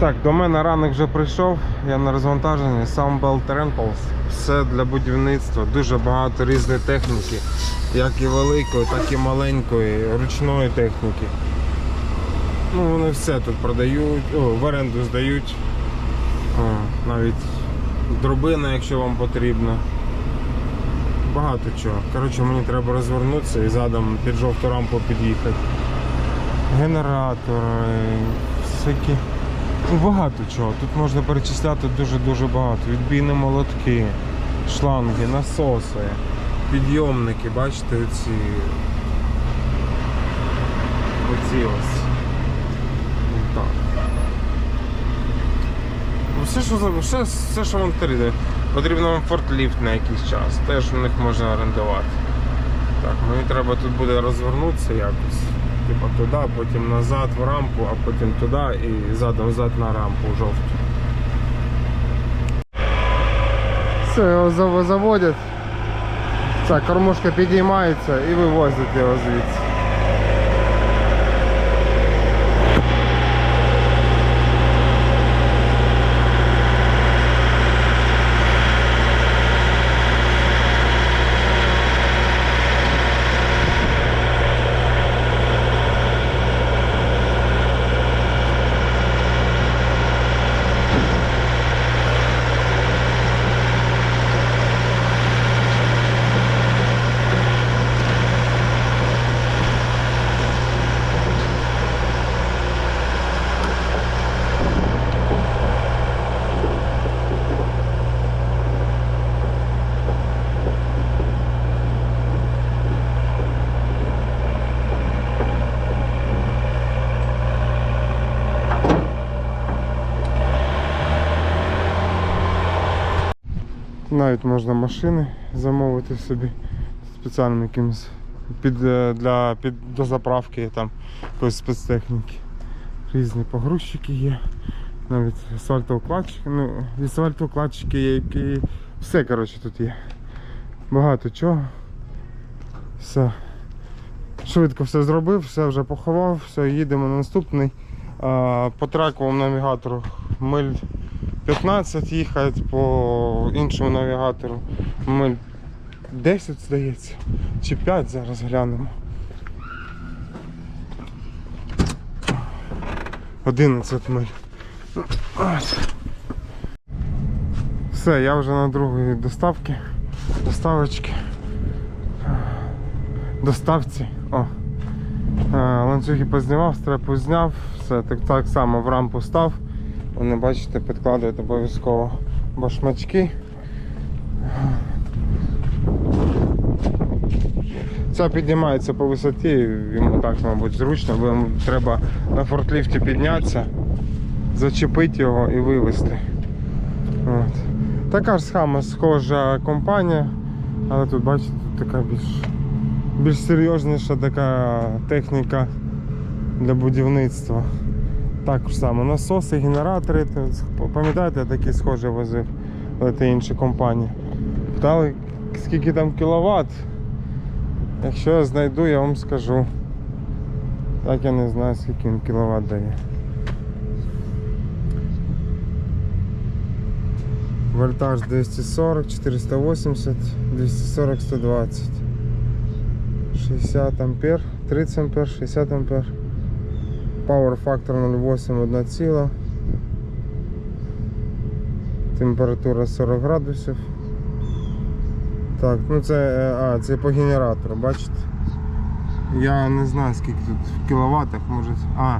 Так, до мене ранок вже прийшов, я на розвантаженні, сам Sunbelt Rentals. Все для будівництва, дуже багато різної техніки, як і великої, так і маленької, ручної техніки. Ну, вони все тут продають, о, в оренду здають. О, навіть дробина, якщо вам потрібно. Багато чого. Коротше, мені треба розвернутися і задом під жовту рампу під'їхати. Генератори, всякі. Багато чого. Тут можна перечисляти дуже-дуже багато. Відбійні молотки, шланги, насоси, підйомники, бачите, оці. Оці ось. Так. Ну, Все, що, все, все, що вам потрібно. Потрібно вам фортліфт на якийсь час. Теж у них можна орендувати. Так, мені треба тут буде розвернутися якось. Типа туди, потім назад в рампу, а потім туди і задом зад на рампу жовту. Все, його зав- заводять. Так, кормушка підіймається і вивозять його звідси. Навіть можна машини замовити собі спеціальним якимось під, е, для під, до заправки там якоїсь спецтехніки. Різні погрузчики є. Навіть асфальтоукладчики, ну, асфальтоукладчики є, які. Все коротше тут є. Багато чого. Все. Швидко все зробив, все вже поховав, все, їдемо на наступний. По трековому навігатору миль 15 їхати, по іншому навігатору миль 10, здається, чи 5 зараз глянемо. 11 миль. Все, я вже на другій доставці. Доставочки. Доставці. О. Е, Ланцюги познімав, стрепу зняв, все так, так само в рампу став. Вони, бачите, підкладають обов'язково башмачки. Це піднімається по висоті, йому так, мабуть, зручно, бо йому треба на фортліфті піднятися, зачепити його і вивезти. От. Така ж сама схожа компанія, але тут, бачите, тут така більш, більш серйозніша така техніка для будівництва. Також саме насоси, генератори. Пам'ятаєте, такі схожі возив, це інші компанії. Питали, скільки там кіловат. Якщо я знайду, я вам скажу. Так я не знаю, скільки він кіловат дає. Вольтаж 240, 480, 240, 120. 60 ампер, 30 ампер, 60 ампер. Power Factor 0,8 1 ціла. Температура 40 градусів. Так, ну це, е, а, це по генератору, бачите? Я не знаю скільки тут в кіловатах, може. А,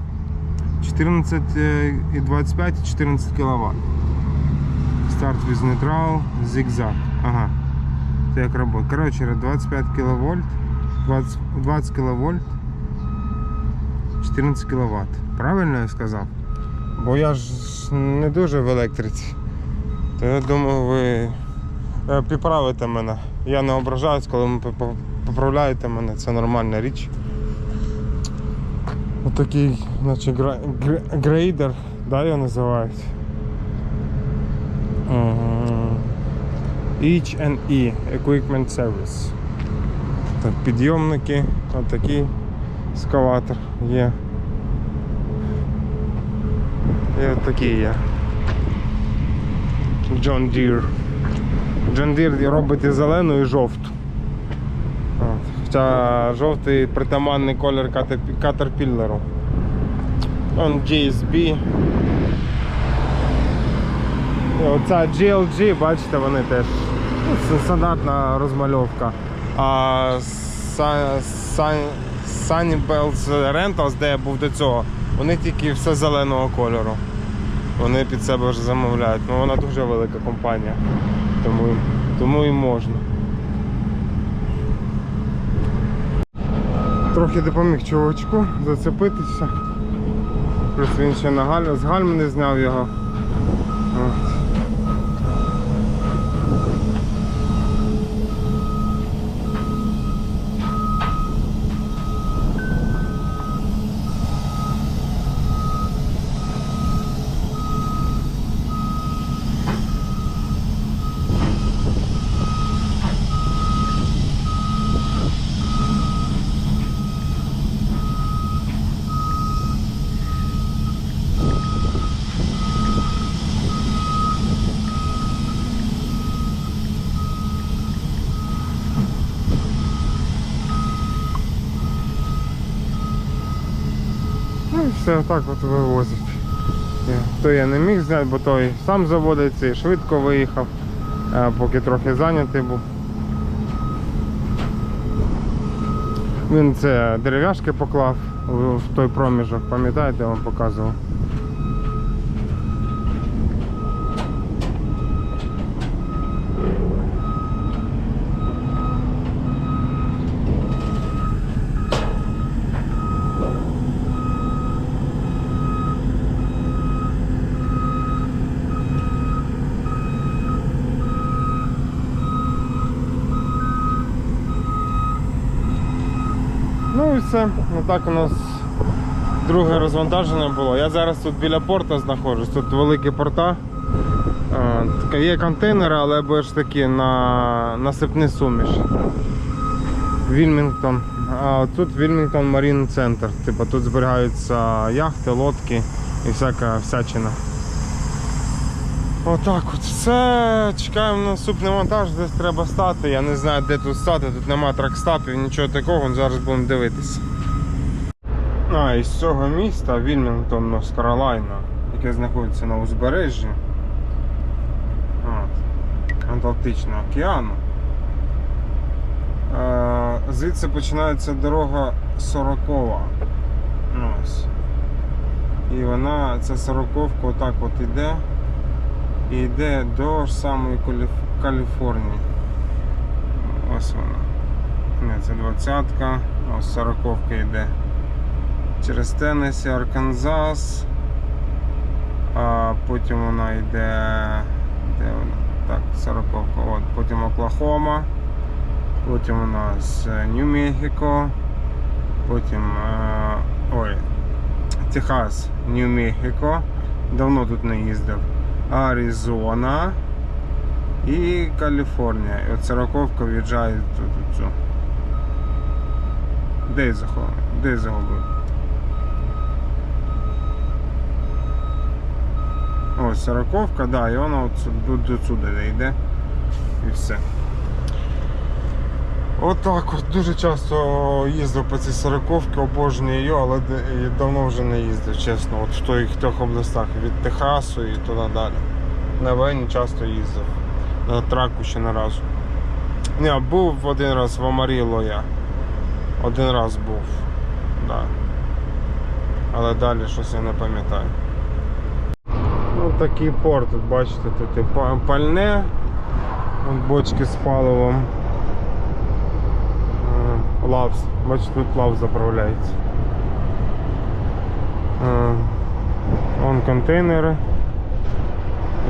14,25 і 14 кВт. Start with neutral, зигзаг. Ага. Це як робота. Коротше, 25 кВт, 20, 20 кВт, 14 кВт. Правильно я сказав? Бо я ж не дуже в електриці. То я думаю, ви е, підправите мене. Я не ображаюсь, коли ви поправляєте мене, це нормальна річ. Отакий, наче грейдер, да, його називають. H&E Equipment Service. Так, підйомники, отакий скаватор є. І от такі є. John Deere. John Deere робить і зелену, і жовту. Хоча жовтий притаманний колір Caterpillar. Он GSB. Оця GLG, бачите, вони теж. Ну, це стандартна розмальовка. А Sun- Sun- Sunnybills Rentals, де я був до цього, вони тільки все зеленого кольору. Вони під себе вже замовляють. Ну вона дуже велика компанія. Тому, тому і можна. Трохи допоміг чувачку зацепитися. Плюс він ще на галь... з гальм не зняв його. Все так от вивозить. То я не міг зняти, бо той сам заводиться і швидко виїхав, поки трохи зайнятий був. Він це дерев'яшки поклав в той проміжок, пам'ятаєте, я вам показував. Ну і все. Отак у нас друге розвантаження було. Я зараз тут біля порта знаходжусь, тут великі порта. А, Є контейнери, але більш такі на насипні суміш. Вільмінгтон. А тут Вільмінгтон Марін Центр. Типу тут зберігаються яхти, лодки і всяка всячина. Отак от все. Чекаємо на наступний монтаж, десь треба стати. Я не знаю де тут стати, тут нема тракстапів, нічого такого, зараз будемо дивитися. А, із цього міста Вільмінгтон, Норс Каролайна, яке знаходиться на узбережжі от, Атлантичного океану. Е, звідси починається дорога 40 Ось. І вона, ця сороковка отак от іде і йде до ж самої Каліф- Каліфорнії. Ось вона. Ні, це двадцятка, ось сороковка йде. Через Теннессі, Арканзас. А потім вона йде. Де вона? Так, сороковка. От, потім Оклахома. Потім у нас е, Нью-Мехіко. Потім. е, Ой. Техас, Нью-Мехіко. Давно тут не їздив. Аризона і Каліфорнія. І от сороковка в'їжджає тут цю. Де я заховав? Де загубив? Ось сороковка, да, і вона от до сюди йде. І все. Отак от, дуже часто їздив по цій сороковці, обожнюю її, але давно вже не їздив, чесно. От в тих трьох областях від Техасу і туди далі. На Вені часто їздив. На траку ще не разу. Ні, був один раз в Амаріло я. Один раз був. Да. Але далі щось я не пам'ятаю. Ну такий порт, бачите, тут пальне, бочки з паливом. Е, Лавс, бачите, тут лав заправляється. Е, Вон контейнери.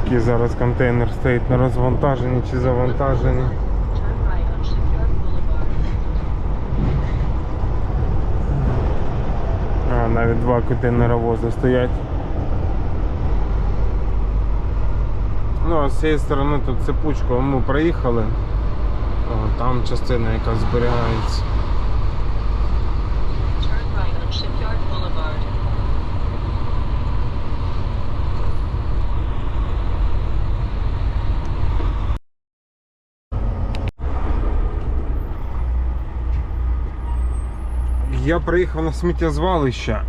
Який зараз контейнер стоїть на розвантаженні чи завантаженні. А, навіть два контейнеровози стоять. Ну, а з цієї сторони тут цепучку ми проїхали там частина, якась зберігається. Я приїхав на сміттєзвалище.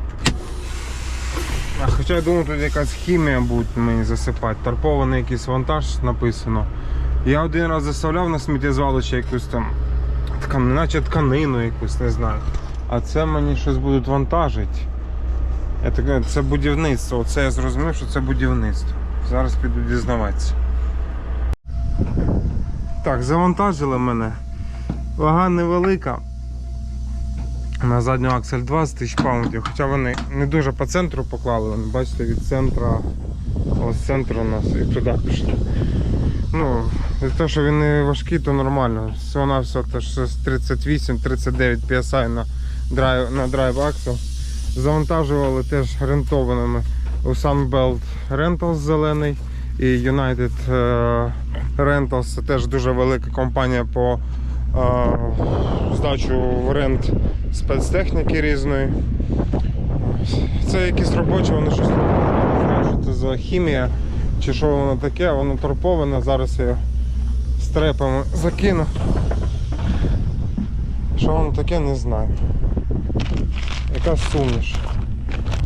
Хоча я думаю, тут якась хімія буде мені засипати. Тарпований якийсь вантаж написано. Я один раз заставляв на сміттєзвалище якусь там ткан, наче тканину якусь, не знаю. А це мені щось будуть вантажити. Я таке, це будівництво. Оце я зрозумів, що це будівництво. Зараз піду дізнаватися. Так, завантажили мене. Вага невелика. На задню аксель 20 тисяч паундів, хоча вони не дуже по центру поклали, вони, бачите, від центра, ось центру у нас і туди пішли. Ну, від того, що він не важкий, то нормально. Вона все теж 38-39 PSI на драйв, на драйв аксел. Завантажували теж рентованими у Sunbelt Rentals зелений і United е, Rentals. Це теж дуже велика компанія по е, здачу в рент спецтехніки різної. Це якісь робочі, вони щось не знаю, що це за хімія чи що воно таке, воно торповане, зараз я його стрепами закину. Що воно таке, не знаю. Яка суміш?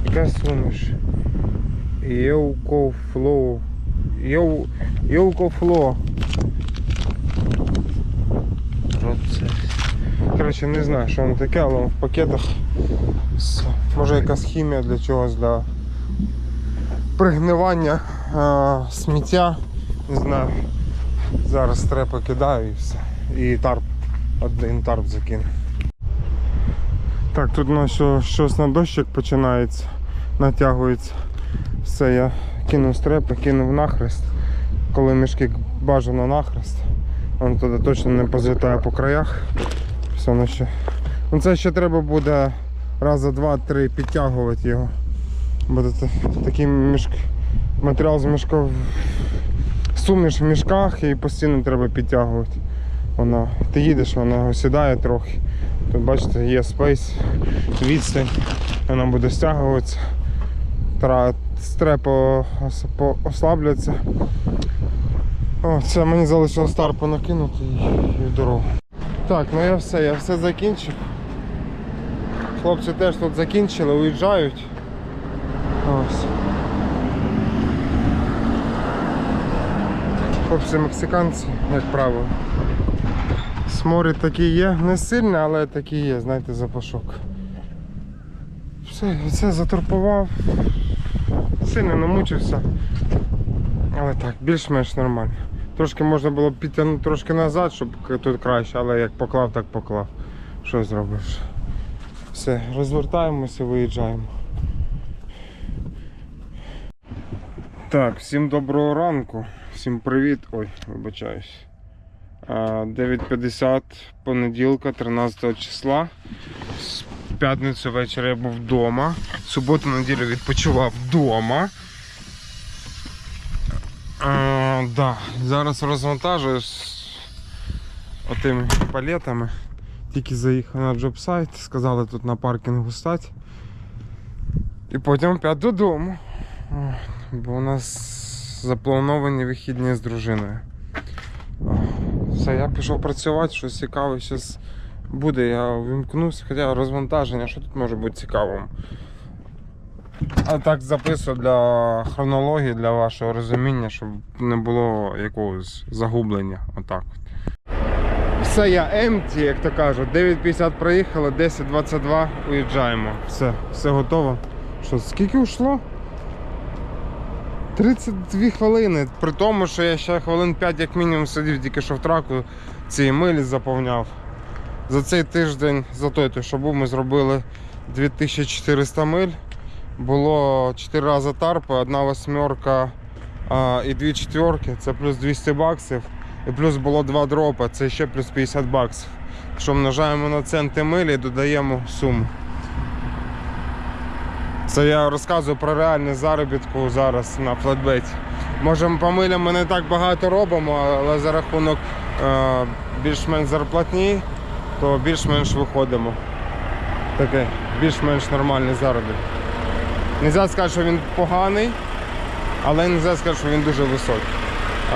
Яка суміш? Єукофлоу. Йоу... Єукофло. Що це? Коротше, не знаю, що воно таке, але в пакетах. Може якась хімія для чогось, для пригнивання сміття. Не знаю. Зараз трепи кидаю і все. І тарп. Один тарп закину. Так, тут у що- щось на дощик починається, натягується. Все, я кинув стрепи, кинув нахрест. Коли мішки бажано нахрест, воно туди точно не позлітає по краях. Все, воно ще. Ну це ще треба буде раза два-три підтягувати його. Буде та- такий мішк... матеріал з мішків суміш в мішках і постійно треба підтягувати. Воно, ти їдеш, воно осідає трохи. Тут бачите, є спейс, відстань, вона буде стягуватися. Стрепи ослабляться. О, це мені залишилось тарпу накинути і в дорогу. Так, ну я все, я все закінчив. Хлопці теж тут закінчили, уїжджають. Ось. Хлопці мексиканці, як правило. Сморід такий є, не сильний, але такий є, знаєте, запашок. Все, це заторпував. Сильно намучився. Але так, більш-менш нормально. Трошки можна було підтягнути трошки назад, щоб тут краще, але як поклав, так поклав. Що зробиш? Все, розвертаємося, виїжджаємо. Так, всім доброго ранку, всім привіт. Ой, вибачаюсь. 9.50 понеділка, 13 числа. З п'ятницю ввечері я був вдома. Суботу неділю відпочивав вдома. А, да, зараз розвантажую з отими палетами. Тільки заїхав на джобсайт, сказали тут на паркінгу стати. І потім опять додому. Бо у нас заплановані вихідні з дружиною. Все, я пішов працювати, щось цікаве зараз буде. Я вимкнусь, хоча розвантаження, що тут може бути цікавим. А так записую для хронології, для вашого розуміння, щоб не було якогось загублення. Отак. Все, я empty, як то кажуть. 9.50 проїхали, 10.22 уїжджаємо. Все, все готово. Що, скільки ушло? 32 хвилини. При тому, що я ще хвилин 5 як мінімум сидів тільки що в траку цієї милі заповняв. За цей тиждень, за той, той, що був, ми зробили 2400 миль. Було 4 рази тарпи, одна восьмерка а, і дві четверки, це плюс 200 баксів. І плюс було два дропа, це ще плюс 50 баксів. Що множаємо на центи милі і додаємо суму. Це я розказую про реальну заробітку зараз на флетбеті. Може по ми не так багато робимо, але за рахунок е, більш-менш зарплатні, то більш-менш виходимо. Таке, більш-менш нормальний заробіток. Нельзя сказати, що він поганий, але не можна сказати, що він дуже високий.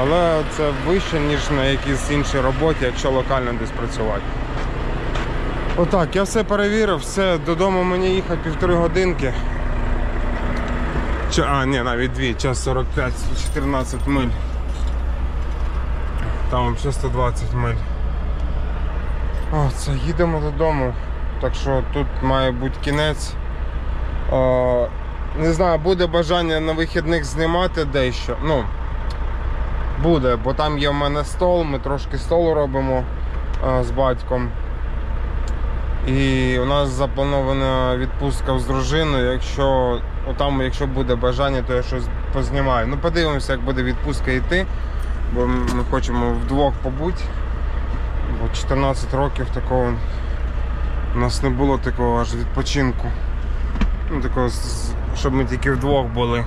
Але це вище, ніж на якійсь іншій роботі, якщо локально десь працювати. Отак, я все перевірив, все, додому мені їхати півтори годинки. А, ні, навіть дві, час 45, 114 миль. Там ще 120 миль. О, це їдемо додому. Так що тут має бути кінець. О, не знаю, буде бажання на вихідних знімати дещо. Ну, буде, бо там є в мене стол, ми трошки столу робимо е, з батьком. І у нас запланована відпустка з дружиною. Якщо там, якщо буде бажання, то я щось познімаю. Ну, подивимося, як буде відпустка йти, бо ми хочемо вдвох побути. Бо 14 років такого у нас не було такого аж відпочинку. Ну, такого, щоб ми тільки вдвох були.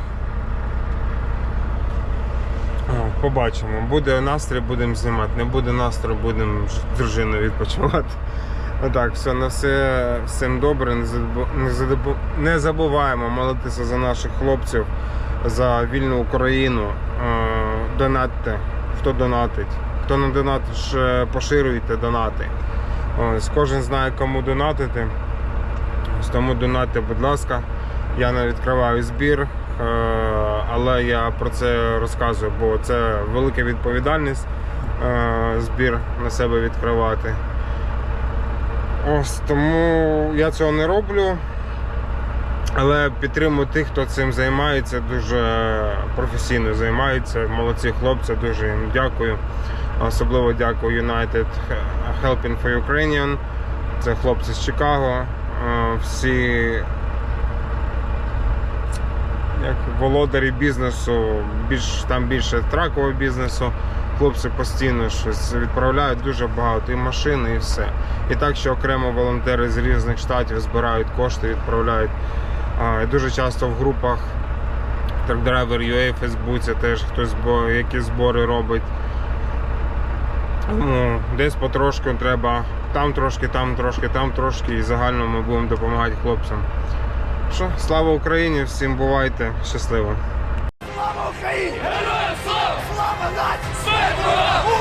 Побачимо. Буде настрій, будемо знімати. Не буде настрою, будемо з дружиною відпочивати. Отак, все, на все всім добре. Не забу- не забуваємо молитися за наших хлопців, за вільну Україну. Е, Донатьте, хто донатить. Хто не донатить, поширюйте донати. Ось, кожен знає, кому донатити. Ось Тому донатьте, будь ласка. Я не відкриваю збір, е, але я про це розказую, бо це велика відповідальність е, збір на себе відкривати. Ось тому я цього не роблю. Але підтримую тих, хто цим займається, дуже професійно займається. Молодці хлопці, дуже їм дякую. Особливо дякую United Helping for Ukrainian. Це хлопці з Чикаго. Е, Всі як володарі бізнесу, більш, там більше тракового бізнесу. Хлопці постійно щось відправляють дуже багато і машини, і все. І так, що окремо волонтери з різних штатів збирають кошти, відправляють. І дуже часто в групах TrackDriver UA в Фейсбуці теж хтось які збори робить. Ну, десь потрошку треба там трошки, там трошки, там трошки, і загально ми будемо допомагати хлопцям. Що, слава Україні, всім бувайте, щасливо! Слава Україні! Слава нації! Oh!